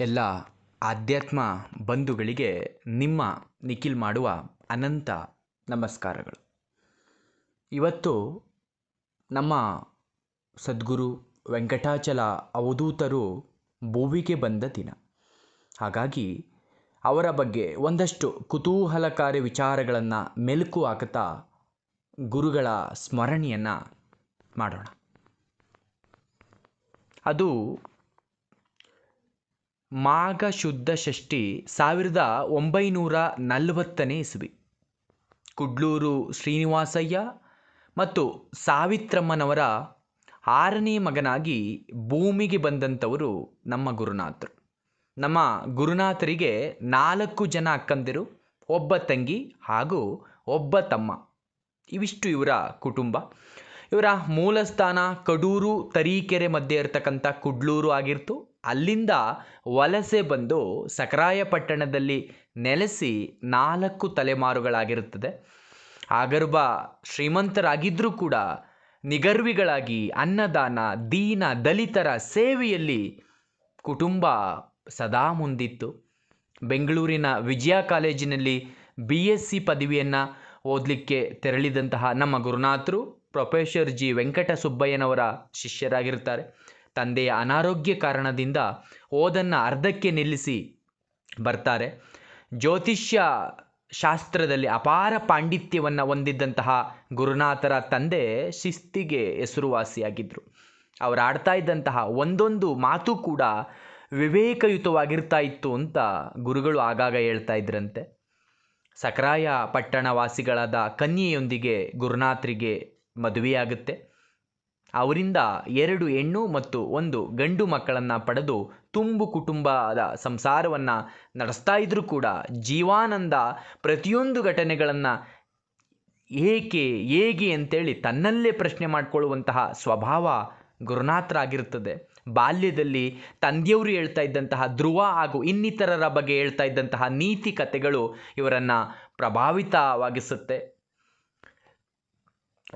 ಎಲ್ಲ ಆಧ್ಯಾತ್ಮ ಬಂಧುಗಳಿಗೆ ನಿಮ್ಮ ನಿಖಿಲ್ ಮಾಡುವ ಅನಂತ ನಮಸ್ಕಾರಗಳು. ಇವತ್ತು ನಮ್ಮ ಸದ್ಗುರು ವೆಂಕಟಾಚಲ ಅವಧೂತರು ಭುವಿಗೆ ಬಂದ ದಿನ. ಹಾಗಾಗಿ ಅವರ ಬಗ್ಗೆ ಒಂದಷ್ಟು ಕುತೂಹಲಕಾರಿ ವಿಚಾರಗಳನ್ನು ಮೆಲುಕು ಹಾಕುತ್ತಾ ಗುರುಗಳ ಸ್ಮರಣೆಯನ್ನು ಮಾಡೋಣ. ಅದು ಮಾಘ ಶುದ್ಧ ಷಷ್ಠಿ ಸಾವಿರದ ಒಂಬೈನೂರ ನಲವತ್ತನೇ ಇಸವಿ. ಕುಡ್ಲೂರು ಶ್ರೀನಿವಾಸಯ್ಯ ಮತ್ತು ಸಾವಿತ್ರಮ್ಮನವರ ಆರನೇ ಮಗನಾಗಿ ಭೂಮಿಗೆ ಬಂದಂಥವರು ನಮ್ಮ ಗುರುನಾಥರು. ನಮ್ಮ ಗುರುನಾಥರಿಗೆ ನಾಲ್ಕು ಜನ ಅಕ್ಕಂದಿರು, ಒಬ್ಬ ತಂಗಿ ಹಾಗೂ ಒಬ್ಬ ತಮ್ಮ. ಇವಿಷ್ಟು ಇವರ ಕುಟುಂಬ. ಇವರ ಮೂಲಸ್ಥಾನ ಕಡೂರು ತರೀಕೆರೆ ಮಧ್ಯೆ ಇರತಕ್ಕಂಥ ಕುಡ್ಲೂರು ಆಗಿರ್ತು. ಅಲ್ಲಿಂದ ವಲಸೆ ಬಂದು ಸಕರಾಯಪಟ್ಟಣದಲ್ಲಿ ನೆಲೆಸಿ ನಾಲ್ಕು ತಲೆಮಾರುಗಳಾಗಿರುತ್ತದೆ. ಆಗರ್ಭ ಶ್ರೀಮಂತರಾಗಿದ್ದರೂ ಕೂಡ ನಿಗರ್ವಿಗಳಾಗಿ ಅನ್ನದಾನ, ದೀನ, ದಲಿತರ ಸೇವೆಯಲ್ಲಿ ಕುಟುಂಬ ಸದಾ ಮುಂದಿತ್ತು. ಬೆಂಗಳೂರಿನ ವಿಜಯ ಕಾಲೇಜಿನಲ್ಲಿ ಬಿ ಎಸ್ ಸಿ ಪದವಿಯನ್ನು ಓದಲಿಕ್ಕೆ ತೆರಳಿದಂತಹ ನಮ್ಮ ಗುರುನಾಥರು, ಪ್ರೊಫೆಸರ್ ಜಿ. ವೆಂಕಟ ಶಿಷ್ಯರಾಗಿರ್ತಾರೆ ತಂದೆಯ ಅನಾರೋಗ್ಯ ಕಾರಣದಿಂದ ಓದನ್ನು ಅರ್ಧಕ್ಕೆ ನಿಲ್ಲಿಸಿ ಬರ್ತಾರೆ. ಜ್ಯೋತಿಷ್ಯ ಶಾಸ್ತ್ರದಲ್ಲಿ ಅಪಾರ ಪಾಂಡಿತ್ಯವನ್ನು ಹೊಂದಿದ್ದಂತಹ ಗುರುನಾಥರ ತಂದೆ ಶಿಸ್ತಿಗೆ ಹೆಸರುವಾಸಿಯಾಗಿದ್ದರು ಅವರು ಆಡ್ತಾ ಇದ್ದಂತಹ ಒಂದೊಂದು ಮಾತು ಕೂಡ ವಿವೇಕಯುತವಾಗಿರ್ತಾ ಇತ್ತು ಅಂತ ಗುರುಗಳು ಆಗಾಗ ಹೇಳ್ತಾ ಇದ್ರಂತೆ. ಸಕರಾಯ ಪಟ್ಟಣ ವಾಸಿಗಳಾದ ಕನ್ಯೆಯೊಂದಿಗೆ ಗುರುನಾಥರಿಗೆ ಮದುವೆಯಾಗುತ್ತೆ. ಅವರಿಂದ ಎರಡು ಹೆಣ್ಣು ಮತ್ತು ಒಂದು ಗಂಡು ಮಕ್ಕಳನ್ನು ಪಡೆದು ತುಂಬು ಕುಟುಂಬದ ಸಂಸಾರವನ್ನು ನಡೆಸ್ತಾ ಇದ್ದರೂ ಕೂಡ ಜೀವಾನಂದ ಪ್ರತಿಯೊಂದು ಘಟನೆಗಳನ್ನು ಏಕೆ, ಹೇಗೆ ಅಂತೇಳಿ ತನ್ನಲ್ಲೇ ಪ್ರಶ್ನೆ ಮಾಡಿಕೊಳ್ಳುವಂತಹ ಸ್ವಭಾವ ಗುರುನಾಥರಾಗಿರ್ತದೆ ಬಾಲ್ಯದಲ್ಲಿ ತಂದೆಯವರು ಹೇಳ್ತಾ ಇದ್ದಂತಹ ಧ್ರುವ ಹಾಗೂ ಇನ್ನಿತರರ ಬಗ್ಗೆ ಹೇಳ್ತಾ ಇದ್ದಂತಹ ನೀತಿ ಕಥೆಗಳು ಇವರನ್ನು ಪ್ರಭಾವಿತವಾಗಿಸುತ್ತೆ.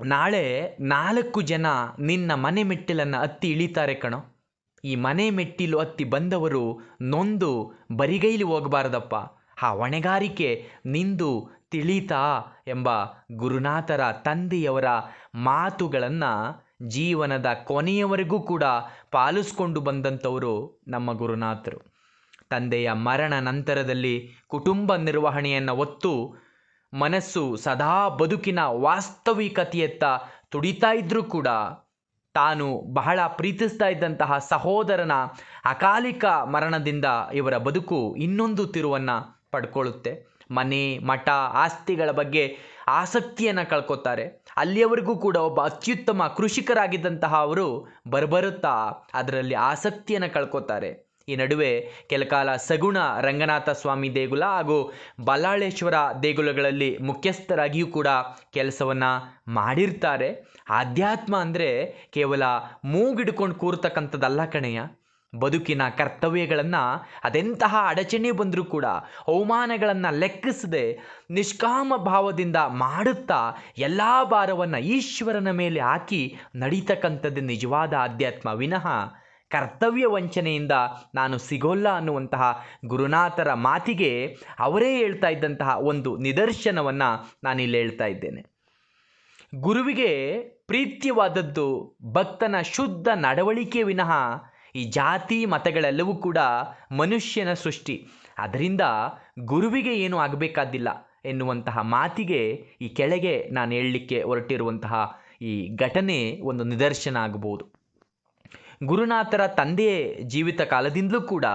ನಾಳೆ ನಾಲ್ಕು ಜನ ನಿನ್ನ ಮನೆ ಮೆಟ್ಟಿಲನ್ನು ಹತ್ತಿ ಇಳಿತಾರೆ ಕಣೋ. ಈ ಮನೆ ಮೆಟ್ಟಿಲು ಹತ್ತಿ ಬಂದವರು ನೊಂದು ಬರಿಗೈಲಿ ಹೋಗಬಾರ್ದಪ್ಪ. ಆ ಹೊಣೆಗಾರಿಕೆ ನಿಂದು ತಿಳಿತಾ ಎಂಬ ಗುರುನಾಥರ ತಂದೆಯವರ ಮಾತುಗಳನ್ನು ಜೀವನದ ಕೊನೆಯವರೆಗೂ ಕೂಡ ಪಾಲಿಸ್ಕೊಂಡು ಬಂದಂಥವರು ನಮ್ಮ ಗುರುನಾಥರು. ತಂದೆಯ ಮರಣ ನಂತರದಲ್ಲಿ ಕುಟುಂಬ ನಿರ್ವಹಣೆಯನ್ನು ಒತ್ತು ಮನಸ್ಸು ಸದಾ ಬದುಕಿನ ವಾಸ್ತವಿಕತೆಯತ್ತ ತುಡಿತಾ ಇದ್ದರೂ ಕೂಡ ತಾನು ಬಹಳ ಪ್ರೀತಿಸ್ತಾ ಇದ್ದಂತಹ ಸಹೋದರನ ಅಕಾಲಿಕ ಮರಣದಿಂದ ಇವರ ಬದುಕು ಇನ್ನೊಂದು ತಿರುವನ್ನು ಪಡ್ಕೊಳ್ಳುತ್ತೆ. ಮನೆ, ಮಠ, ಆಸ್ತಿಗಳ ಬಗ್ಗೆ ಆಸಕ್ತಿಯನ್ನು ಕಳ್ಕೊತಾರೆ. ಅಲ್ಲಿಯವರೆಗೂ ಕೂಡ ಒಬ್ಬ ಅತ್ಯುತ್ತಮ ಕೃಷಿಕರಾಗಿದ್ದಂತಹ ಅವರು ಬರಬರುತ್ತಾ ಅದರಲ್ಲಿ ಆಸಕ್ತಿಯನ್ನು ಕಳ್ಕೊತಾರೆ. ಈ ನಡುವೆ ಕೆಲಕಾಲ ಸಗುಣ ರಂಗನಾಥ ಸ್ವಾಮಿ ದೇಗುಲ ಹಾಗೂ ಬಲ್ಲಾಳೇಶ್ವರ ದೇಗುಲಗಳಲ್ಲಿ ಮುಖ್ಯಸ್ಥರಾಗಿಯೂ ಕೂಡ ಕೆಲಸವನ್ನು ಮಾಡಿರ್ತಾರೆ. ಆಧ್ಯಾತ್ಮ ಅಂದರೆ ಕೇವಲ ಮೂಗಿಡ್ಕೊಂಡು ಕೂರ್ತಕ್ಕಂಥದ್ದಲ್ಲ ಕಣೆಯ. ಬದುಕಿನ ಕರ್ತವ್ಯಗಳನ್ನು ಅದೆಂತಹ ಅಡಚಣೆ ಬಂದರೂ ಕೂಡ ಅವಮಾನಗಳನ್ನು ಲೆಕ್ಕಿಸದೆ ನಿಷ್ಕಾಮ ಭಾವದಿಂದ ಮಾಡುತ್ತಾ ಎಲ್ಲ ಭಾರವನ್ನು ಈಶ್ವರನ ಮೇಲೆ ಹಾಕಿ ನಡೀತಕ್ಕಂಥದ್ದು ನಿಜವಾದ ಆಧ್ಯಾತ್ಮ. ವಿನಃ ಕರ್ತವ್ಯ ವಂಚನೆಯಿಂದ ನಾನು ಸಿಗೋಲ್ಲ ಅನ್ನುವಂತಹ ಗುರುನಾಥರ ಮಾತಿಗೆ ಅವರೇ ಹೇಳ್ತಾ ಇದ್ದಂತಹ ಒಂದು ನಿದರ್ಶನವನ್ನು ನಾನಿಲ್ಲಿ ಹೇಳ್ತಾ ಇದ್ದೇನೆ. ಗುರುವಿಗೆ ಪ್ರೀತ್ಯವಾದದ್ದು ಭಕ್ತನ ಶುದ್ಧ ನಡವಳಿಕೆ ವಿನಃ ಈ ಜಾತಿ ಮತಗಳೆಲ್ಲವೂ ಕೂಡ ಮನುಷ್ಯನ ಸೃಷ್ಟಿ. ಅದರಿಂದ ಗುರುವಿಗೆ ಏನು ಆಗಬೇಕಾದಿಲ್ಲ ಎನ್ನುವಂತಹ ಮಾತಿಗೆ ಈ ಕೆಳಗೆ ನಾನು ಹೇಳಲಿಕ್ಕೆ ಹೊರಟಿರುವಂತಹ ಈ ಘಟನೆ ಒಂದು ನಿದರ್ಶನ ಆಗಬಹುದು. ಗುರುನಾಥರ ತಂದೆಯ ಜೀವಿತ ಕಾಲದಿಂದಲೂ ಕೂಡ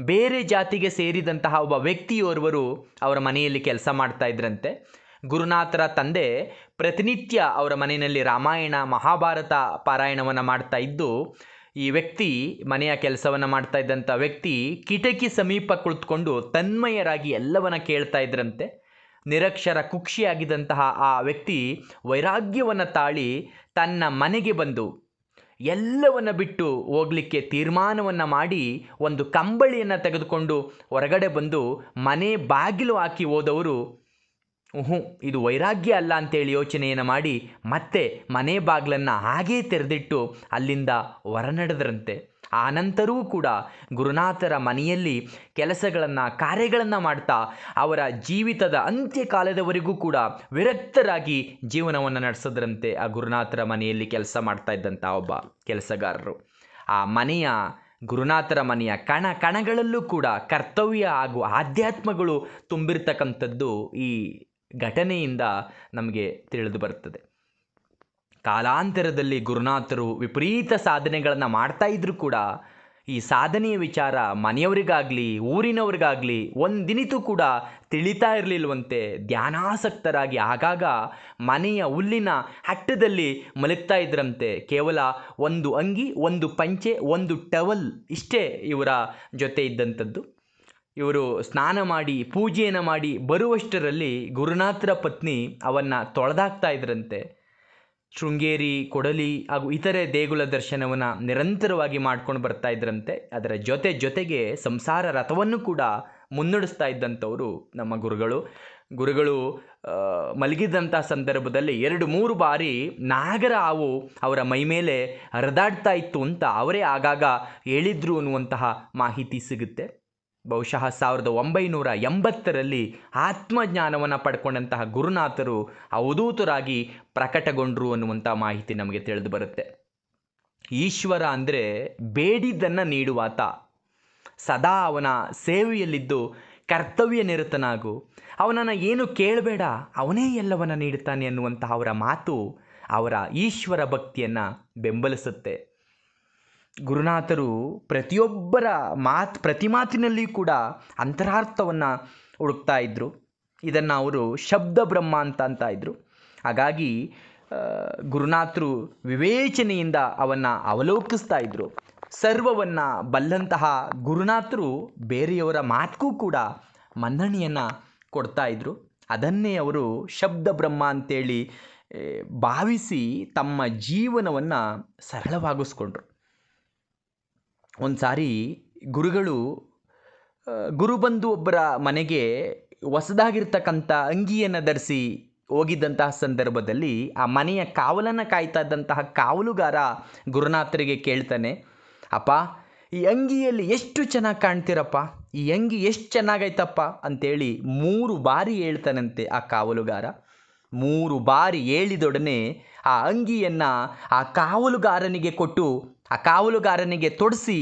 ಬೇರೆ ಜಾತಿಗೆ ಸೇರಿದಂತಹ ಒಬ್ಬ ವ್ಯಕ್ತಿಯೋರ್ವರು ಅವರ ಮನೆಯಲ್ಲಿ ಕೆಲಸ ಮಾಡ್ತಾ ಇದ್ರಂತೆ. ಗುರುನಾಥರ ತಂದೆ ಪ್ರತಿನಿತ್ಯ ಅವರ ಮನೆಯಲ್ಲಿ ರಾಮಾಯಣ, ಮಹಾಭಾರತ ಪಾರಾಯಣವನ್ನು ಮಾಡ್ತಾ ಇದ್ದು, ಈ ವ್ಯಕ್ತಿ ಮನೆಯ ಕೆಲಸವನ್ನು ಮಾಡ್ತಾ ಇದ್ದಂಥ ವ್ಯಕ್ತಿ ಕಿಟಕಿ ಸಮೀಪ ಕುಳಿತುಕೊಂಡು ತನ್ಮಯರಾಗಿ ಎಲ್ಲವನ್ನ ಕೇಳ್ತಾ ಇದ್ರಂತೆ. ನಿರಕ್ಷರ ಕುಕ್ಷಿಯಾಗಿದ್ದಂತಹ ಆ ವ್ಯಕ್ತಿ ವೈರಾಗ್ಯವನ್ನು ತಾಳಿ ತನ್ನ ಮನೆಗೆ ಬಂದು ಎಲ್ಲವನ್ನ ಬಿಟ್ಟು ಹೋಗಲಿಕ್ಕೆ ತೀರ್ಮಾನವನ್ನು ಮಾಡಿ ಒಂದು ಕಂಬಳಿಯನ್ನು ತೆಗೆದುಕೊಂಡು ಹೊರಗಡೆ ಬಂದು ಮನೆ ಬಾಗಿಲು ಹಾಕಿ ಹೋದವರು ಹ್ಞೂ ಇದು ವೈರಾಗ್ಯ ಅಲ್ಲ ಅಂತೇಳಿ ಯೋಚನೆಯನ್ನು ಮಾಡಿ ಮತ್ತೆ ಮನೆ ಬಾಗಿಲನ್ನು ಹಾಗೇ ತೆರೆದಿಟ್ಟು ಅಲ್ಲಿಂದ ಹೊರನಡೆದ್ರಂತೆ. ಆನಂತರವೂ ಕೂಡ ಗುರುನಾಥರ ಮನೆಯಲ್ಲಿ ಕೆಲಸಗಳನ್ನು, ಕಾರ್ಯಗಳನ್ನು ಮಾಡ್ತಾ ಅವರ ಜೀವಿತದ ಅಂತ್ಯಕಾಲದವರೆಗೂ ಕೂಡ ವಿರಕ್ತರಾಗಿ ಜೀವನವನ್ನು ನಡೆಸಿದ್ರಂತೆ ಆ ಗುರುನಾಥರ ಮನೆಯಲ್ಲಿ ಕೆಲಸ ಮಾಡ್ತಾ ಇದ್ದಂಥ ಒಬ್ಬ ಕೆಲಸಗಾರರು. ಆ ಮನೆಯ ಗುರುನಾಥರ ಮನೆಯ ಕಣ ಕಣಗಳಲ್ಲೂ ಕೂಡ ಕರ್ತವ್ಯ ಹಾಗೂ ಆಧ್ಯಾತ್ಮಗಳು ತುಂಬಿರ್ತಕ್ಕಂಥದ್ದು ಈ ಘಟನೆಯಿಂದ ನಮಗೆ ತಿಳಿದು ಬರ್ತದೆ ಕಾಲಾಂತರದಲ್ಲಿ ಗುರುನಾಥರು ವಿಪರೀತ ಸಾಧನೆಗಳನ್ನು ಮಾಡ್ತಾ ಇದ್ರೂ ಕೂಡ ಈ ಸಾಧನೆಯ ವಿಚಾರ ಮನೆಯವರಿಗಾಗಲಿ, ಊರಿನವ್ರಿಗಾಗಲಿ ಒಂದಿನಿತೂ ಕೂಡ ತಿಳಿತಾ ಇರಲಿಲ್ವಂತೆ ಧ್ಯಾನಾಸಕ್ತರಾಗಿ ಆಗಾಗ ಮನೆಯ ಹುಲ್ಲಿನ ಹಟ್ಟದಲ್ಲಿ ಮಲಗ್ತಾ ಇದ್ರಂತೆ. ಕೇವಲ ಒಂದು ಅಂಗಿ, ಒಂದು ಪಂಚೆ, ಒಂದು ಟವಲ್ ಇಷ್ಟೇ ಇವರ ಜೊತೆ ಇದ್ದಂಥದ್ದು. ಇವರು ಸ್ನಾನ ಮಾಡಿ, ಪೂಜೆಯನ್ನು ಮಾಡಿ ಬರುವಷ್ಟರಲ್ಲಿ ಗುರುನಾಥರ ಪತ್ನಿ ಅವನ್ನು ತೊಳೆದಾಕ್ತಾ ಇದ್ರಂತೆ. ಶೃಂಗೇರಿ, ಕೊಡಲಿ ಹಾಗೂ ಇತರೆ ದೇಗುಲ ದರ್ಶನವನ್ನು ನಿರಂತರವಾಗಿ ಮಾಡ್ಕೊಂಡು ಬರ್ತಾ ಇದ್ರಂತೆ. ಅದರ ಜೊತೆ ಜೊತೆಗೆ ಸಂಸಾರ ರಥವನ್ನು ಕೂಡ ಮುನ್ನಡೆಸ್ತಾ ಇದ್ದಂಥವರು ನಮ್ಮ ಗುರುಗಳು. ಗುರುಗಳು ಮಲಗಿದಂಥ ಸಂದರ್ಭದಲ್ಲಿ ಎರಡು, ಮೂರು ಬಾರಿ ನಾಗರ ಹಾವು ಅವರ ಮೈಮೇಲೆ ಹರಿದಾಡ್ತಾ ಇತ್ತು ಅಂತ ಅವರೇ ಆಗಾಗ ಹೇಳಿದ್ರು ಅನ್ನುವಂತಹ ಮಾಹಿತಿ ಸಿಗುತ್ತೆ. ಬಹುಶಃ ಸಾವಿರದ ಒಂಬೈನೂರ ಎಂಬತ್ತರಲ್ಲಿ ಆತ್ಮಜ್ಞಾನವನ್ನು ಪಡ್ಕೊಂಡಂತಹ ಗುರುನಾಥರು ಅವಧೂತರಾಗಿ ಪ್ರಕಟಗೊಂಡರು ಅನ್ನುವಂಥ ಮಾಹಿತಿ ನಮಗೆ ತಿಳಿದು ಬರುತ್ತೆ. ಈಶ್ವರ ಅಂದರೆ ಬೇಡಿದ್ದನ್ನು ನೀಡುವಾತ ಸದಾ ಅವನ ಸೇವೆಯಲ್ಲಿದ್ದು ಕರ್ತವ್ಯ ನಿರತನಾಗು. ಅವನನ್ನು ಏನು ಕೇಳಬೇಡ, ಅವನೇ ಎಲ್ಲವನ್ನು ನೀಡುತ್ತಾನೆ ಅನ್ನುವಂತಹ ಅವರ ಮಾತು ಅವರ ಈಶ್ವರ ಭಕ್ತಿಯನ್ನು ಬೆಂಬಲಿಸುತ್ತೆ. ಗುರುನಾಥರು ಪ್ರತಿಯೊಬ್ಬರ ಮಾತು, ಪ್ರತಿ ಮಾತಿನಲ್ಲಿಯೂ ಕೂಡ ಅಂತರಾರ್ಥವನ್ನು ಹುಡುಕ್ತಾ ಇದ್ದರು ಇದನ್ನು ಅವರು ಶಬ್ದ ಬ್ರಹ್ಮ ಅಂತ ಅಂತ ಇದ್ದರು ಹಾಗಾಗಿ ಗುರುನಾಥರು ವಿವೇಚನೆಯಿಂದ ಅವನ್ನು ಅವಲೋಕಿಸ್ತಾ ಇದ್ದರು ಸರ್ವವನ್ನು ಬಲ್ಲಂತಹ ಗುರುನಾಥರು ಬೇರೆಯವರ ಮಾತಿಗೂ ಕೂಡ ಮನ್ನಣೆಯನ್ನು ಕೊಡ್ತಾ ಇದ್ದರು ಅದನ್ನೇ ಅವರು ಶಬ್ದ ಬ್ರಹ್ಮ ಅಂತೇಳಿ ಭಾವಿಸಿ ತಮ್ಮ ಜೀವನವನ್ನು ಸರಳವಾಗಿಸ್ಕೊಂಡ್ರು. ಒಂದು ಸಾರಿ ಗುರುಗಳು ಗುರು ಬಂದು ಒಬ್ಬರ ಮನೆಗೆ ಹೊಸದಾಗಿರ್ತಕ್ಕಂಥ ಅಂಗಿಯನ್ನು ಧರಿಸಿ ಹೋಗಿದ್ದಂತಹ ಸಂದರ್ಭದಲ್ಲಿ ಆ ಮನೆಯ ಕಾವಲನ್ನು ಕಾಯ್ತಾ ಇದ್ದಂತಹ ಕಾವಲುಗಾರ ಗುರುನಾಥರಿಗೆ ಕೇಳ್ತಾನೆ, ಅಪ್ಪ, ಈ ಅಂಗಿಯಲ್ಲಿ ಎಷ್ಟು ಚೆನ್ನಾಗಿ ಕಾಣ್ತೀರಪ್ಪ? ಈ ಅಂಗಿ ಎಷ್ಟು ಚೆನ್ನಾಗೈತಪ್ಪ? ಅಂತೇಳಿ ಮೂರು ಬಾರಿ ಹೇಳ್ತಾನಂತೆ ಆ ಕಾವಲುಗಾರ. ಮೂರು ಬಾರಿ ಹೇಳಿದೊಡನೆ ಆ ಅಂಗಿಯನ್ನು ಆ ಕಾವಲುಗಾರನಿಗೆ ಕೊಟ್ಟು ಆ ಕಾವಲುಗಾರನಿಗೆ ತೊಡಿಸಿ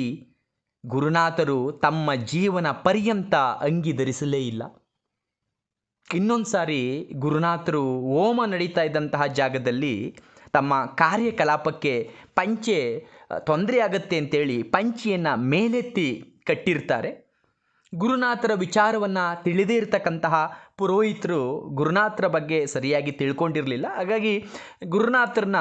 ಗುರುನಾಥರು ತಮ್ಮ ಜೀವನ ಪರ್ಯಂತ ಅಂಗಿ ಧರಿಸಲೇ ಇಲ್ಲ. ಇನ್ನೊಂದು ಸಾರಿ ಗುರುನಾಥರು ಓಮ ನಡೀತಾ ಇದ್ದಂತಹ ಜಾಗದಲ್ಲಿ ತಮ್ಮ ಕಾರ್ಯಕಲಾಪಕ್ಕೆ ಪಂಚೆ ತೊಂದರೆ ಆಗುತ್ತೆ ಅಂತೇಳಿ ಪಂಚೆಯನ್ನು ಮೇಲೆತ್ತಿ ಕಟ್ಟಿರ್ತಾರೆ. ಗುರುನಾಥರ ವಿಚಾರವನ್ನು ತಿಳಿದೇ ಇರತಕ್ಕಂತಹ ಪುರೋಹಿತರು ಗುರುನಾಥರ ಬಗ್ಗೆ ಸರಿಯಾಗಿ ತಿಳ್ಕೊಂಡಿರಲಿಲ್ಲ. ಹಾಗಾಗಿ ಗುರುನಾಥರನ್ನ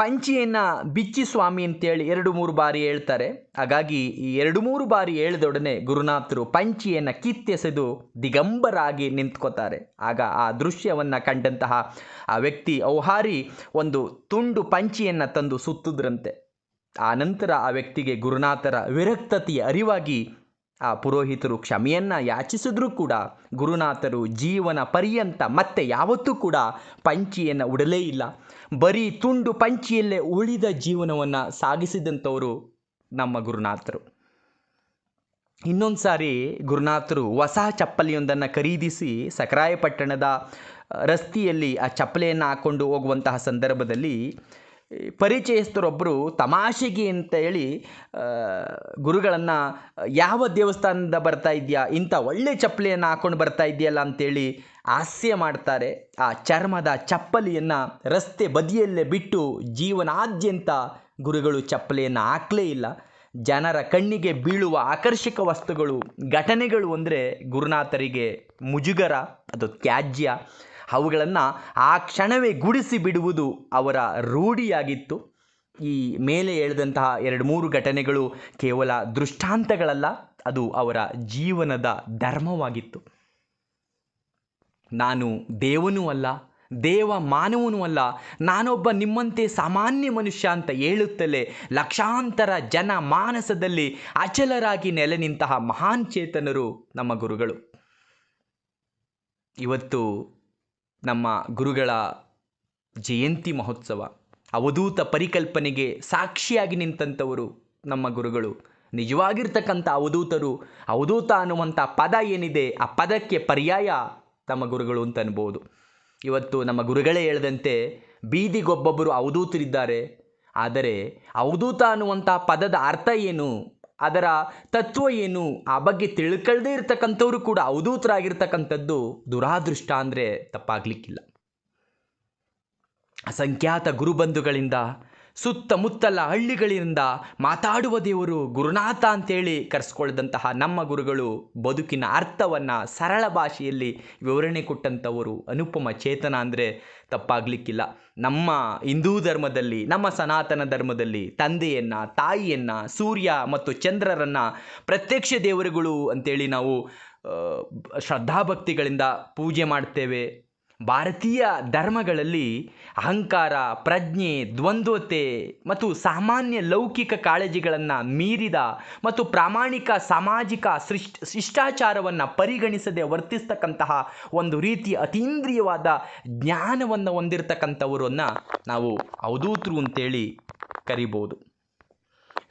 ಪಂಚಿಯನ್ನು ಬಿಚ್ಚಿ ಸ್ವಾಮಿ ಅಂತೇಳಿ ಎರಡು ಮೂರು ಬಾರಿ ಹೇಳ್ತಾರೆ. ಹಾಗಾಗಿ ಈ ಎರಡು ಮೂರು ಬಾರಿ ಹೇಳಿದೊಡನೆ ಗುರುನಾಥರು ಪಂಚಿಯನ್ನು ಕಿತ್ತೆಸೆದು ದಿಗಂಬರಾಗಿ ನಿಂತ್ಕೋತಾರೆ. ಆಗ ಆ ದೃಶ್ಯವನ್ನು ಕಂಡಂತಹ ಆ ವ್ಯಕ್ತಿ ಔಹಾರಿ ಒಂದು ತುಂಡು ಪಂಚಿಯನ್ನು ತಂದು ಸುತ್ತಿದ್ರಂತೆ. ಆ ನಂತರ ಆ ವ್ಯಕ್ತಿಗೆ ಗುರುನಾಥರ ವಿರಕ್ತತೆಯ ಅರಿವಾಗಿ ಆ ಪುರೋಹಿತರು ಕ್ಷಮೆಯನ್ನು ಯಾಚಿಸಿದ್ರೂ ಕೂಡ ಗುರುನಾಥರು ಜೀವನ ಪರ್ಯಂತ ಮತ್ತೆ ಯಾವತ್ತೂ ಕೂಡ ಪಂಚಿಯನ್ನು ಉಡಲೇ ಇಲ್ಲ. ಬರೀ ತುಂಡು ಪಂಚಿಯಲ್ಲೇ ಉಳಿದ ಜೀವನವನ್ನು ಸಾಗಿಸಿದಂಥವರು ನಮ್ಮ ಗುರುನಾಥರು. ಇನ್ನೊಂದು ಸಾರಿ ಗುರುನಾಥರು ಹೊಸ ಚಪ್ಪಲಿಯೊಂದನ್ನು ಖರೀದಿಸಿ ಸಕರಾಯಪಟ್ಟಣದ ರಸ್ತೆಯಲ್ಲಿ ಆ ಚಪ್ಪಲಿಯನ್ನು ಹಾಕ್ಕೊಂಡು ಹೋಗುವಂತಹ ಸಂದರ್ಭದಲ್ಲಿ ಪರಿಚಯಸ್ಥರೊಬ್ಬರು ತಮಾಷೆಗೆ ಅಂತ ಹೇಳಿ ಗುರುಗಳನ್ನು, ಯಾವ ದೇವಸ್ಥಾನದಿಂದ ಬರ್ತಾ ಇದೆಯಾ, ಇಂಥ ಒಳ್ಳೆ ಚಪ್ಪಲಿಯನ್ನು ಹಾಕ್ಕೊಂಡು ಬರ್ತಾ ಇದೆಯಲ್ಲ ಅಂತೇಳಿ ಹಾಸ್ಯ ಮಾಡ್ತಾರೆ. ಆ ಚರ್ಮದ ಚಪ್ಪಲಿಯನ್ನು ರಸ್ತೆ ಬದಿಯಲ್ಲೇ ಬಿಟ್ಟು ಜೀವನಾದ್ಯಂತ ಗುರುಗಳು ಚಪ್ಪಲಿಯನ್ನು ಹಾಕಲೇ ಇಲ್ಲ. ಜನರ ಕಣ್ಣಿಗೆ ಬೀಳುವ ಆಕರ್ಷಕ ವಸ್ತುಗಳು, ಘಟನೆಗಳು ಅಂದರೆ ಗುರುನಾಥರಿಗೆ ಮುಜುಗರ, ಅದು ತ್ಯಾಜ್ಯ. ಅವುಗಳನ್ನು ಆ ಕ್ಷಣವೇ ಗುಡಿಸಿ ಬಿಡುವುದು ಅವರ ರೂಢಿಯಾಗಿತ್ತು. ಈ ಮೇಲೆ ಹೇಳಿದಂತಹ ಎರಡು ಮೂರು ಘಟನೆಗಳು ಕೇವಲ ದೃಷ್ಟಾಂತಗಳಲ್ಲ, ಅದು ಅವರ ಜೀವನದ ಧರ್ಮವಾಗಿತ್ತು. ನಾನು ದೇವನೂ ಅಲ್ಲ, ದೇವ ಮಾನವನೂ ಅಲ್ಲ, ನಾನೊಬ್ಬ ನಿಮ್ಮಂತೆ ಸಾಮಾನ್ಯ ಮನುಷ್ಯ ಅಂತ ಹೇಳುತ್ತಲೇ ಲಕ್ಷಾಂತರ ಜನ ಮಾನಸದಲ್ಲಿ ಅಚಲರಾಗಿ ನೆಲೆ ನಿಂತಹ ಮಹಾನ್ ಚೇತನರು ನಮ್ಮ ಗುರುಗಳು. ಇವತ್ತು ನಮ್ಮ ಗುರುಗಳ ಜಯಂತಿ ಮಹೋತ್ಸವ, ಅವಧೂತ ಪರಿಕಲ್ಪನೆಗೆ ಸಾಕ್ಷಿಯಾಗಿ ನಿಂತಂಥವರು ನಮ್ಮ ಗುರುಗಳು. ನಿಜವಾಗಿರ್ತಕ್ಕಂಥ ಅವಧೂತರು, ಅವಧೂತ ಅನ್ನುವಂಥ ಪದ ಏನಿದೆ, ಆ ಪದಕ್ಕೆ ಪರ್ಯಾಯ ನಮ್ಮ ಗುರುಗಳು ಅಂತ ಅನ್ಬೋದು. ಇವತ್ತು ನಮ್ಮ ಗುರುಗಳೇ ಹೇಳದಂತೆ, ಬೀದಿಗೊಬ್ಬೊಬ್ಬರು ಅವಧೂತರಿದ್ದಾರೆ. ಆದರೆ, ಅವಧೂತ ಅನ್ನುವಂಥ ಪದದ ಅರ್ಥ ಏನು? ಅದರ ತತ್ವ ಏನು? ಆ ಬಗ್ಗೆ ತಿಳ್ಕೊಳ್ಳದೇ ಇರತಕ್ಕಂಥವ್ರು ಕೂಡ ಅವಧೂತರಾಗಿರ್ತಕ್ಕಂಥದ್ದು ದುರಾದೃಷ್ಟ ಅಂದರೆ ತಪ್ಪಾಗಲಿಕ್ಕಿಲ್ಲ. ಅಸಂಖ್ಯಾತ ಗುರುಬಂಧುಗಳಿಂದ, ಸುತ್ತಮುತ್ತಲ ಹಳ್ಳಿಗಳಿಂದ ಮಾತಾಡುವ ದೇವರು ಗುರುನಾಥ ಅಂತೇಳಿ ಕರೆಸ್ಕೊಳ್ದಂತಹ ನಮ್ಮ ಗುರುಗಳು ಬದುಕಿನ ಅರ್ಥವನ್ನು ಸರಳ ಭಾಷೆಯಲ್ಲಿ ವಿವರಣೆ ಕೊಟ್ಟಂಥವರು ಅನುಪಮ ಚೇತನ ಅಂದರೆ ತಪ್ಪಾಗಲಿಕ್ಕಿಲ್ಲ. ನಮ್ಮ ಹಿಂದೂ ಧರ್ಮದಲ್ಲಿ, ನಮ್ಮ ಸನಾತನ ಧರ್ಮದಲ್ಲಿ ತಂದೆಯನ್ನ, ತಾಯಿಯನ್ನ, ಸೂರ್ಯ ಮತ್ತು ಚಂದ್ರರನ್ನು ಪ್ರತ್ಯಕ್ಷ ದೇವರುಗಳು ಅಂತೇಳಿ ನಾವು ಶ್ರದ್ಧಾಭಕ್ತಿಗಳಿಂದ ಪೂಜೆ ಮಾಡ್ತೇವೆ. ಭಾರತೀಯ ಧರ್ಮಗಳಲ್ಲಿ ಅಹಂಕಾರ, ಪ್ರಜ್ಞೆ, ದ್ವಂದ್ವತೆ ಮತ್ತು ಸಾಮಾನ್ಯ ಲೌಕಿಕ ಕಾಳಜಿಗಳನ್ನು ಮೀರಿದ ಮತ್ತು ಪ್ರಾಮಾಣಿಕ ಸಾಮಾಜಿಕ ಶಿಷ್ಟ ಶಿಷ್ಟಾಚಾರವನ್ನು ಪರಿಗಣಿಸದೆ ವರ್ತಿಸ್ತಕ್ಕಂತಹ ಒಂದು ರೀತಿ ಅತೀಂದ್ರಿಯವಾದ ಜ್ಞಾನವನ್ನು ಹೊಂದಿರತಕ್ಕಂಥವರನ್ನು ನಾವು ಅವಧೂತರು ಅಂತೇಳಿ ಕರಿಬೋದು.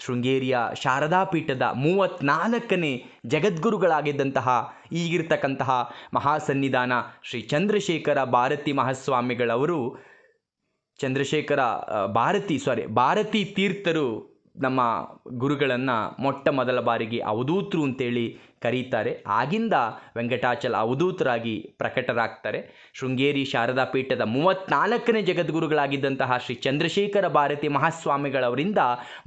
ಶೃಂಗೇರಿಯ ಶಾರದಾ ಪೀಠದ ಮೂವತ್ನಾಲ್ಕನೇ ಜಗದ್ಗುರುಗಳಾಗಿದ್ದಂತಹ ಈಗಿರ್ತಕ್ಕಂತಹ ಮಹಾಸನ್ನಿಧಾನ ಶ್ರೀ ಚಂದ್ರಶೇಖರ ಭಾರತಿ ಮಹಾಸ್ವಾಮಿಗಳವರು, ಚಂದ್ರಶೇಖರ ಭಾರತಿ ಸಾರಿ ಭಾರತಿ ತೀರ್ಥರು ನಮ್ಮ ಗುರುಗಳನ್ನು ಮೊಟ್ಟ ಮೊದಲ ಬಾರಿಗೆ ಅವಧೂತರು ಅಂತೇಳಿ ಕರೀತಾರೆ. ಆಗಿಂದ ವೆಂಕಟಾಚಲ ಅವಧೂತರಾಗಿ ಪ್ರಕಟರಾಗ್ತಾರೆ. ಶೃಂಗೇರಿ ಶಾರದಾ ಪೀಠದ ಮೂವತ್ತ್ನಾಲ್ಕನೇ ಜಗದ್ಗುರುಗಳಾಗಿದ್ದಂತಹ ಶ್ರೀ ಚಂದ್ರಶೇಖರ ಭಾರತಿ ಮಹಾಸ್ವಾಮಿಗಳವರಿಂದ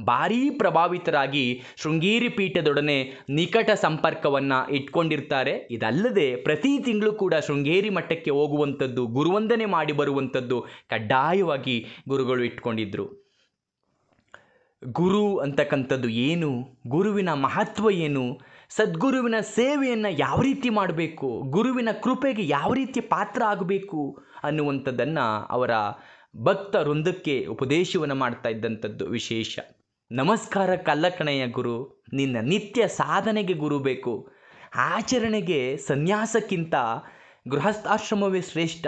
ಭಾರೀ ಪ್ರಭಾವಿತರಾಗಿ ಶೃಂಗೇರಿ ಪೀಠದೊಡನೆ ನಿಕಟ ಸಂಪರ್ಕವನ್ನು ಇಟ್ಕೊಂಡಿರ್ತಾರೆ. ಇದಲ್ಲದೆ ಪ್ರತಿ ತಿಂಗಳು ಕೂಡ ಶೃಂಗೇರಿ ಮಠಕ್ಕೆ ಹೋಗುವಂಥದ್ದು, ಗುರುವಂದನೆ ಮಾಡಿ ಬರುವಂಥದ್ದು ಕಡ್ಡಾಯವಾಗಿ ಗುರುಗಳು ಇಟ್ಕೊಂಡಿದ್ರು. ಗುರು ಅಂತಕ್ಕಂಥದ್ದು ಏನು? ಗುರುವಿನ ಮಹತ್ವ ಏನು? ಸದ್ಗುರುವಿನ ಸೇವೆಯನ್ನು ಯಾವ ರೀತಿ ಮಾಡಬೇಕು? ಗುರುವಿನ ಕೃಪೆಗೆ ಯಾವ ರೀತಿ ಪಾತ್ರ ಆಗಬೇಕು? ಅನ್ನುವಂಥದ್ದನ್ನು ಅವರ ಭಕ್ತ ವೃಂದಕ್ಕೆ ಉಪದೇಶವನ್ನು ಮಾಡ್ತಾ ಇದ್ದಂಥದ್ದು ವಿಶೇಷ. ನಮಸ್ಕಾರ ಕಲ್ಲಕಣೆಯ ಗುರು. ನಿನ್ನ ನಿತ್ಯ ಸಾಧನೆಗೆ ಗುರು ಬೇಕು. ಆಚರಣೆಗೆ ಸನ್ಯಾಸಕ್ಕಿಂತ ಗೃಹಸ್ಥಾಶ್ರಮವೇ ಶ್ರೇಷ್ಠ.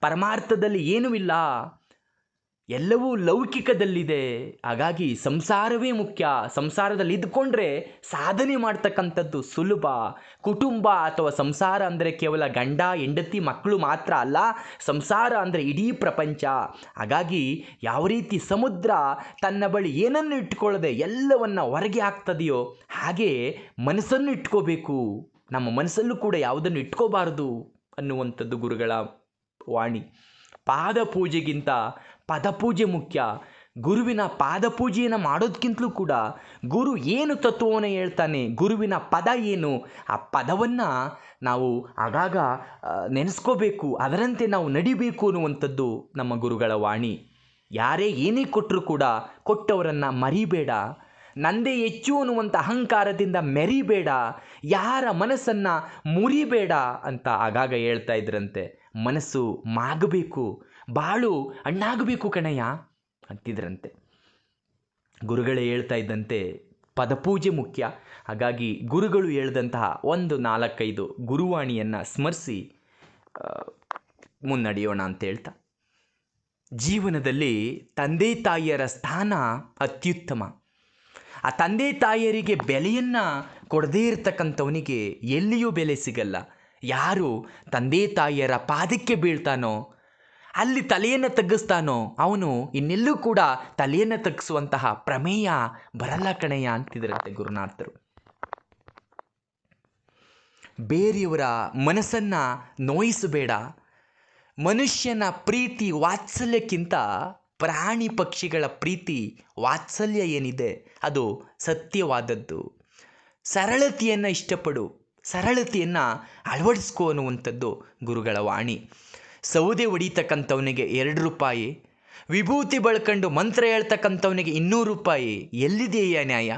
ಪರಮಾರ್ಥದಲ್ಲಿ ಏನೂ ಇಲ್ಲ. ಎಲ್ಲವೂ ಲೌಕಿಕದಲ್ಲಿದೆ. ಹಾಗಾಗಿ ಸಂಸಾರವೇ ಮುಖ್ಯ. ಸಂಸಾರದಲ್ಲಿ ಇದ್ಕೊಂಡ್ರೆ ಸಾಧನೆ ಮಾಡ್ತಕ್ಕಂಥದ್ದು ಸುಲಭ. ಕುಟುಂಬ ಅಥವಾ ಸಂಸಾರ ಅಂದರೆ ಕೇವಲ ಗಂಡ, ಹೆಂಡತಿ, ಮಕ್ಕಳು ಮಾತ್ರ ಅಲ್ಲ, ಸಂಸಾರ ಅಂದರೆ ಇಡೀ ಪ್ರಪಂಚ. ಹಾಗಾಗಿ ಯಾವ ರೀತಿ ಸಮುದ್ರ ತನ್ನ ಬಳಿ ಏನನ್ನು ಇಟ್ಕೊಳ್ಳದೆ ಎಲ್ಲವನ್ನ ಹೊರಗೆ ಹಾಕ್ತದೆಯೋ ಹಾಗೆ ಮನಸ್ಸನ್ನು ಇಟ್ಕೋಬೇಕು. ನಮ್ಮ ಮನಸ್ಸಲ್ಲೂ ಕೂಡ ಯಾವುದನ್ನು ಇಟ್ಕೋಬಾರದು ಅನ್ನುವಂಥದ್ದು ಗುರುಗಳ ವಾಣಿ. ಪಾದ ಪೂಜೆಗಿಂತ ಪದಪೂಜೆ ಮುಖ್ಯ. ಗುರುವಿನ ಪಾದಪೂಜೆಯನ್ನು ಮಾಡೋದಕ್ಕಿಂತಲೂ ಕೂಡ ಗುರು ಏನು ತತ್ವವನ್ನು ಹೇಳ್ತಾನೆ, ಗುರುವಿನ ಪದ ಏನು, ಆ ಪದವನ್ನು ನಾವು ಆಗಾಗ ನೆನೆಸ್ಕೋಬೇಕು, ಅದರಂತೆ ನಾವು ನಡಿಬೇಕು ಅನ್ನುವಂಥದ್ದು ನಮ್ಮ ಗುರುಗಳ ವಾಣಿ. ಯಾರೇ ಏನೇ ಕೊಟ್ಟರೂ ಕೂಡ ಕೊಟ್ಟವರನ್ನು ಮರಿಬೇಡ. ನಂದೇ ಹೆಚ್ಚು ಅನ್ನುವಂಥ ಅಹಂಕಾರದಿಂದ ಮೆರಿಬೇಡ. ಯಾರ ಮನಸ್ಸನ್ನು ಮುರಿಬೇಡ ಅಂತ ಆಗಾಗ ಹೇಳ್ತಾ ಇದ್ರಂತೆ. ಮನಸ್ಸು ಮಾಗಬೇಕು. ಬಾಳು ಅಣ್ಣಾಗಬೇಕು ಕಣಯ್ಯ ಅಂತಿದ್ರಂತೆ. ಗುರುಗಳೇ ಹೇಳ್ತಾ ಇದ್ದಂತೆ ಪದಪೂಜೆ ಮುಖ್ಯ. ಹಾಗಾಗಿ ಗುರುಗಳು ಹೇಳ್ದಂತಹ ಒಂದು ನಾಲ್ಕೈದು ಗುರುವಾಣಿಯನ್ನು ಸ್ಮರಿಸಿ ಮುನ್ನಡೆಯೋಣ ಅಂತ ಹೇಳ್ತಾ. ಜೀವನದಲ್ಲಿ ತಂದೆ ತಾಯಿಯರ ಸ್ಥಾನ ಅತ್ಯುತ್ತಮ. ಆ ತಂದೆ ತಾಯಿಯರಿಗೆ ಬೆಲೆಯನ್ನು ಕೊಡದೇ ಇರತಕ್ಕಂಥವನಿಗೆ ಎಲ್ಲಿಯೂ ಬೆಲೆ ಸಿಗಲ್ಲ. ಯಾರು ತಂದೆ ತಾಯಿಯರ ಪಾದಕ್ಕೆ ಬೀಳ್ತಾನೋ ಅಲ್ಲಿ ತಲೆಯನ್ನು ತಗ್ಗಿಸ್ತಾನೋ ಅವನು ಇನ್ನೆಲ್ಲೂ ಕೂಡ ತಲೆಯನ್ನು ತಗ್ಗಿಸುವಂತಹ ಪ್ರಮೇಯ ಬರಲ್ಲ ಕಣಯ್ಯ ಅಂತಿದ್ರಂತೆ ಗುರುನಾಥರು. ಬೇರೆಯವರ ಮನಸ್ಸನ್ನು ನೋಯಿಸಬೇಡ. ಮನುಷ್ಯನ ಪ್ರೀತಿ ವಾತ್ಸಲ್ಯಕ್ಕಿಂತ ಪ್ರಾಣಿ ಪಕ್ಷಿಗಳ ಪ್ರೀತಿ ವಾತ್ಸಲ್ಯ ಏನಿದೆ ಅದು ಸತ್ಯವಾದದ್ದು. ಸರಳತೆಯನ್ನು ಇಷ್ಟಪಡು, ಸರಳತೆಯನ್ನು ಅಳವಡಿಸ್ಕೋ ಅನ್ನುವಂಥದ್ದು ಗುರುಗಳ ವಾಣಿ. ಸೌದೆ ಹೊಡಿತಕ್ಕಂಥವನಿಗೆ ಎರಡು ರೂಪಾಯಿ, ವಿಭೂತಿ ಬಳ್ಕೊಂಡು ಮಂತ್ರ ಹೇಳ್ತಕ್ಕಂಥವನಿಗೆ ಇನ್ನೂರು ರೂಪಾಯಿ, ಎಲ್ಲಿದೆಯಾ ನ್ಯಾಯ?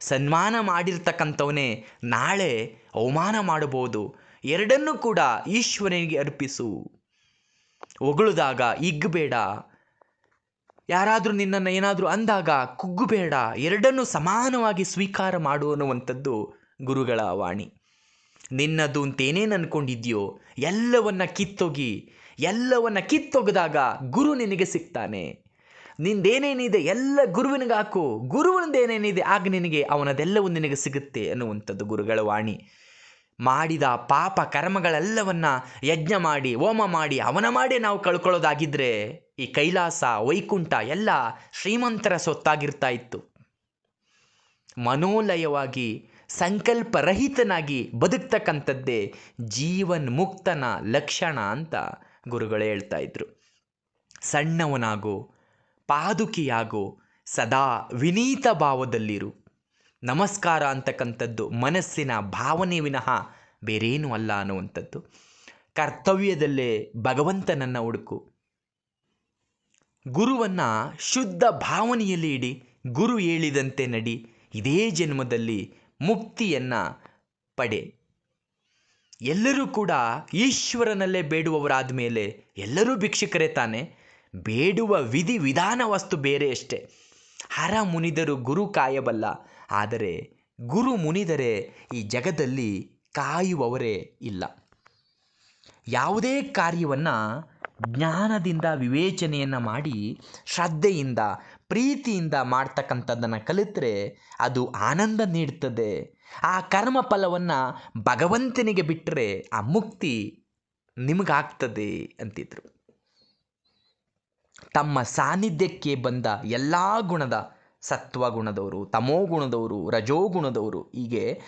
ಸನ್ಮಾನ ಮಾಡಿರ್ತಕ್ಕಂಥವನೇ ನಾಳೆ ಅವಮಾನ ಮಾಡಬಹುದು. ಎರಡನ್ನೂ ಕೂಡ ಈಶ್ವರನಿಗೆ ಅರ್ಪಿಸು. ಹೊಗಳುದಾಗ ಇಗ್ಬೇಡ. ಯಾರಾದರೂ ನಿನ್ನನ್ನು ಏನಾದರೂ ಅಂದಾಗ ಕುಗ್ಗುಬೇಡ. ಎರಡನ್ನೂ ಸಮಾನವಾಗಿ ಸ್ವೀಕಾರ ಮಾಡು ಅನ್ನುವಂಥದ್ದು ಗುರುಗಳ ವಾಣಿ. ನಿನ್ನದು ಅಂತೇನೇನು ಅನ್ಕೊಂಡಿದ್ಯೋ ಎಲ್ಲವನ್ನ ಕಿತ್ತೊಗಿ, ಎಲ್ಲವನ್ನ ಕಿತ್ತೊಗೆದಾಗ ಗುರು ನಿನಗೆ ಸಿಗ್ತಾನೆ. ನಿಂದೇನೇನಿದೆ ಎಲ್ಲ ಗುರುವಿನಗೆ ಹಾಕು ಗುರುವಿನದೇನೇನಿದೆ ಆಗ ನಿನಗೆ ಅವನದೆಲ್ಲವೂ ನಿನಗೆ ಸಿಗುತ್ತೆ ಅನ್ನುವಂಥದ್ದು ಗುರುಗಳ ವಾಣಿ. ಮಾಡಿದ ಪಾಪ ಕರ್ಮಗಳೆಲ್ಲವನ್ನ ಯಜ್ಞ ಮಾಡಿ, ಹೋಮ ಮಾಡಿ, ಅವನ ಮಾಡೇ ನಾವು ಕಳ್ಕೊಳ್ಳೋದಾಗಿದ್ದರೆ ಈ ಕೈಲಾಸ, ವೈಕುಂಠ ಎಲ್ಲ ಶ್ರೀಮಂತರ ಸೊತ್ತಾಗಿರ್ತಾ ಇತ್ತು. ಮನೋಲಯವಾಗಿ ಸಂಕಲ್ಪರಹಿತನಾಗಿ ಬದುಕ್ತಕ್ಕಂಥದ್ದೇ ಜೀವನ್ ಮುಕ್ತನ ಲಕ್ಷಣ ಅಂತ ಗುರುಗಳು ಹೇಳ್ತಾ ಇದ್ರು. ಸಣ್ಣವನಾಗೋ, ಪಾದುಕಿಯಾಗೋ, ಸದಾ ವಿನೀತ ಭಾವದಲ್ಲಿರು. ನಮಸ್ಕಾರ ಅಂತಕ್ಕಂಥದ್ದು ಮನಸ್ಸಿನ ಭಾವನೆ ವಿನಃ ಬೇರೇನೂ ಅಲ್ಲ ಅನ್ನುವಂಥದ್ದು. ಕರ್ತವ್ಯದಲ್ಲೇ ಭಗವಂತನನ್ನ ಹುಡುಕು. ಗುರುವನ್ನು ಶುದ್ಧ ಭಾವನೆಯಲ್ಲಿ ಇಡಿ, ಗುರು ಹೇಳಿದಂತೆ ನಡಿ, ಇದೇ ಜನ್ಮದಲ್ಲಿ ಮುಕ್ತಿಯನ್ನು ಪಡೆ. ಎಲ್ಲರೂ ಕೂಡ ಈಶ್ವರನಲ್ಲೇ ಬೇಡುವವರಾದ ಮೇಲೆ ಎಲ್ಲರೂ ಭಿಕ್ಷುಕರೇ ತಾನೆ. ಬೇಡುವ ವಿಧಿ ವಿಧಾನ ವಸ್ತು ಬೇರೆ ಅಷ್ಟೆ. ಹರ ಮುನಿದರು ಗುರು ಕಾಯಬಲ್ಲ. ಆದರೆ ಗುರು ಮುನಿದರೆ ಈ ಜಗದಲ್ಲಿ ಕಾಯುವವರೇ ಇಲ್ಲ. ಯಾವುದೇ ಕಾರ್ಯವನ್ನು ಜ್ಞಾನದಿಂದ ವಿವೇಚನೆಯನ್ನು ಮಾಡಿ ಶ್ರದ್ಧೆಯಿಂದ, ಪ್ರೀತಿಯಿಂದ ಮಾಡ್ತಕ್ಕಂಥದ್ದನ್ನು ಕಲಿತರೆ ಅದು ಆನಂದ ನೀಡ್ತದೆ. ಆ ಕರ್ಮ ಫಲವನ್ನು ಭಗವಂತನಿಗೆ ಬಿಟ್ಟರೆ ಆ ಮುಕ್ತಿ ನಿಮಗಾಗ್ತದೆ ಅಂತಿದ್ರು. ತಮ್ಮ ಸಾನ್ನಿಧ್ಯಕ್ಕೆ ಬಂದ ಎಲ್ಲ ಗುಣದ ಸತ್ವಗುಣದವರು, ತಮೋಗುಣದವರು, ರಜೋಗುಣದವರು ಹೀಗೆ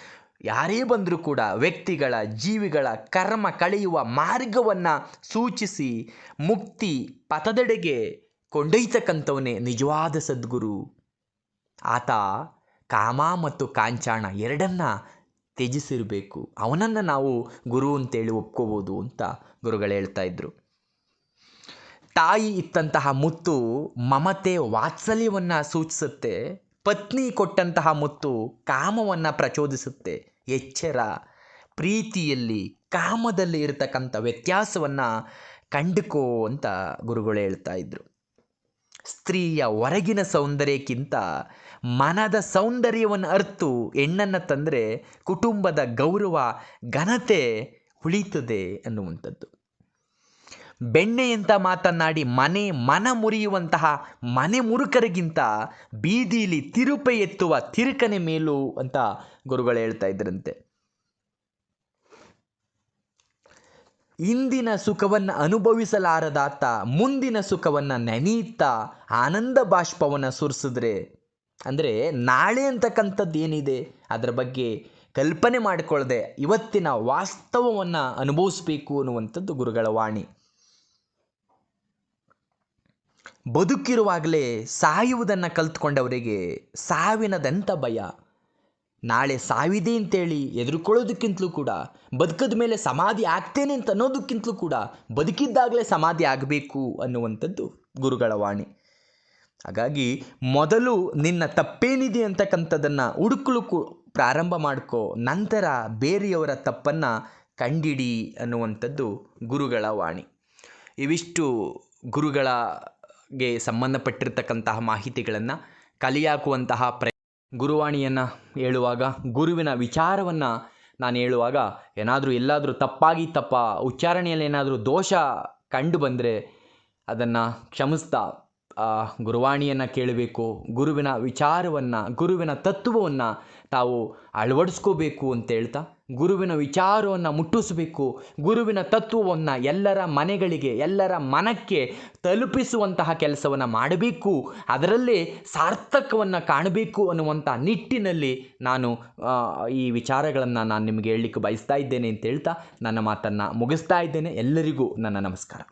ಯಾರೇ ಬಂದರೂ ಕೂಡ ವ್ಯಕ್ತಿಗಳ ಜೀವಿಗಳ ಕರ್ಮ ಕಳೆಯುವ ಮಾರ್ಗವನ್ನು ಸೂಚಿಸಿ ಮುಕ್ತಿ ಪಥದೆಡೆಗೆ ಕೊಂಡೊಯ್ತಕ್ಕಂಥವನೇ ನಿಜವಾದ ಸದ್ಗುರು. ಆತ ಕಾಮ ಮತ್ತು ಕಾಂಚಾಣ ಎರಡನ್ನ ತ್ಯಜಿಸಿರಬೇಕು. ಅವನನ್ನು ನಾವು ಗುರು ಅಂತೇಳಿ ಒಪ್ಕೋಬೋದು ಅಂತ ಗುರುಗಳು ಹೇಳ್ತಾ ಇದ್ರು. ತಾಯಿ ಇತ್ತಂತಹ ಮುತ್ತು ಮಮತೆ ವಾತ್ಸಲ್ಯವನ್ನು ಸೂಚಿಸುತ್ತೆ. ಪತ್ನಿ ಕೊಟ್ಟಂತಹ ಮುತ್ತು ಕಾಮವನ್ನು ಪ್ರಚೋದಿಸುತ್ತೆ. ಎಚ್ಚರ, ಪ್ರೀತಿಯಲ್ಲಿ, ಕಾಮದಲ್ಲಿ ಇರತಕ್ಕಂಥ ವ್ಯತ್ಯಾಸವನ್ನು ಕಂಡುಕೋ ಅಂತ ಗುರುಗಳು ಹೇಳ್ತಾ ಇದ್ರು. ಸ್ತ್ರೀಯ ಹೊರಗಿನ ಸೌಂದರ್ಯಕ್ಕಿಂತ ಮನದ ಸೌಂದರ್ಯವನ್ನು ಅರ್ತು ಹೆಣ್ಣನ್ನು ತಂದರೆ ಕುಟುಂಬದ ಗೌರವ, ಘನತೆ ಉಳಿತದೆ ಅನ್ನುವಂಥದ್ದು. ಬೆಣ್ಣೆಯಂತ ಮಾತನಾಡಿ ಮನೆ ಮನ ಮುರಿಯುವಂತಹ ಮನೆ ಮುರುಕರಿಗಿಂತ ಬೀದಿಲಿ ತಿರುಪೆ ಎತ್ತುವ ತಿರುಕನೆ ಮೇಲು ಅಂತ ಗುರುಗಳು ಹೇಳ್ತಾ ಇದ್ರಂತೆ. ಇಂದಿನ ಸುಖವನ್ನು ಅನುಭವಿಸಲಾರದಾತ, ಮುಂದಿನ ಸುಖವನ್ನು ನೆನೆಯುತ್ತಾ ಆನಂದ ಬಾಷ್ಪವನ್ನು ಸುರಿಸಿದ್ರೆ ಅಂದರೆ ನಾಳೆ ಅಂತಕ್ಕಂಥದ್ದು ಏನಿದೆ? ಅದರ ಬಗ್ಗೆ ಕಲ್ಪನೆ ಮಾಡಿಕೊಳ್ಳದೆ ಇವತ್ತಿನ ವಾಸ್ತವವನ್ನು ಅನುಭವಿಸಬೇಕು ಅನ್ನುವಂಥದ್ದು ಗುರುಗಳ ವಾಣಿ. ಬದುಕಿರುವಾಗಲೇ ಸಾಯುವುದನ್ನು ಕಲ್ತ್ಕೊಂಡವರಿಗೆ ಸಾವಿನದಂಥ ಭಯ. ನಾಳೆ ಸಾವಿದೆ ಅಂತೇಳಿ ಎದುರುಕೊಳ್ಳೋದಕ್ಕಿಂತಲೂ ಕೂಡ, ಬದುಕದ ಮೇಲೆ ಸಮಾಧಿ ಆಗ್ತೇನೆ ಅಂತ ಅನ್ನೋದಕ್ಕಿಂತಲೂ ಕೂಡ ಬದುಕಿದ್ದಾಗಲೇ ಸಮಾಧಿ ಆಗಬೇಕು ಅನ್ನುವಂಥದ್ದು ಗುರುಗಳ ವಾಣಿ. ಹಾಗಾಗಿ ಮೊದಲು ನಿನ್ನ ತಪ್ಪೇನಿದೆ ಅಂತಕ್ಕಂಥದ್ದನ್ನು ಹುಡುಕಲು ಪ್ರಾರಂಭ ಮಾಡ್ಕೋ, ನಂತರ ಬೇರೆಯವರ ತಪ್ಪನ್ನು ಕಂಡಿಡಿ ಅನ್ನುವಂಥದ್ದು ಗುರುಗಳ ವಾಣಿ. ಇವಿಷ್ಟು ಗುರುಗಳಿಗೆ ಸಂಬಂಧಪಟ್ಟಿರ್ತಕ್ಕಂತಹ ಮಾಹಿತಿಗಳನ್ನು ಕಲಿಯಾಕುವಂತಹ ಪ್ರ ಗುರುವಾಣಿಯನ್ನು ಹೇಳುವಾಗ, ಗುರುವಿನ ವಿಚಾರವನ್ನು ನಾನು ಹೇಳುವಾಗ ಏನಾದರೂ ಎಲ್ಲಾದರೂ ತಪ್ಪಾಗಿ ತಪ್ಪ, ಉಚ್ಚಾರಣೆಯಲ್ಲಿ ಏನಾದರೂ ದೋಷ ಕಂಡು ಬಂದರೆ ಅದನ್ನು ಕ್ಷಮಿಸ್ತಾ ಗುರುವಾಣಿಯನ್ನು ಕೇಳಬೇಕು. ಗುರುವಿನ ವಿಚಾರವನ್ನು, ಗುರುವಿನ ತತ್ವವನ್ನು ತಾವು ಅಳವಡಿಸ್ಕೋಬೇಕು ಅಂತ ಹೇಳ್ತಾ, ಗುರುವಿನ ವಿಚಾರವನ್ನು ಮುಟ್ಟಿಸಬೇಕು, ಗುರುವಿನ ತತ್ವವನ್ನು ಎಲ್ಲರ ಮನೆಗಳಿಗೆ, ಎಲ್ಲರ ಮನಕ್ಕೆ ತಲುಪಿಸುವಂತಹ ಕೆಲಸವನ್ನು ಮಾಡಬೇಕು, ಅದರಲ್ಲೇ ಸಾರ್ಥಕವನ್ನು ಕಾಣಬೇಕು ಅನ್ನುವಂಥ ನಿಟ್ಟಿನಲ್ಲಿ ನಾನು ಈ ವಿಚಾರಗಳನ್ನು ನಾನು ನಿಮಗೆ ಹೇಳಲಿಕ್ಕೆ ಬಯಸ್ತಾ ಇದ್ದೇನೆ ಅಂತ ಹೇಳ್ತಾ, ನನ್ನ ಮಾತನ್ನು ಮುಗಿಸ್ತಾ ಇದ್ದೇನೆ. ಎಲ್ಲರಿಗೂ ನನ್ನ ನಮಸ್ಕಾರ.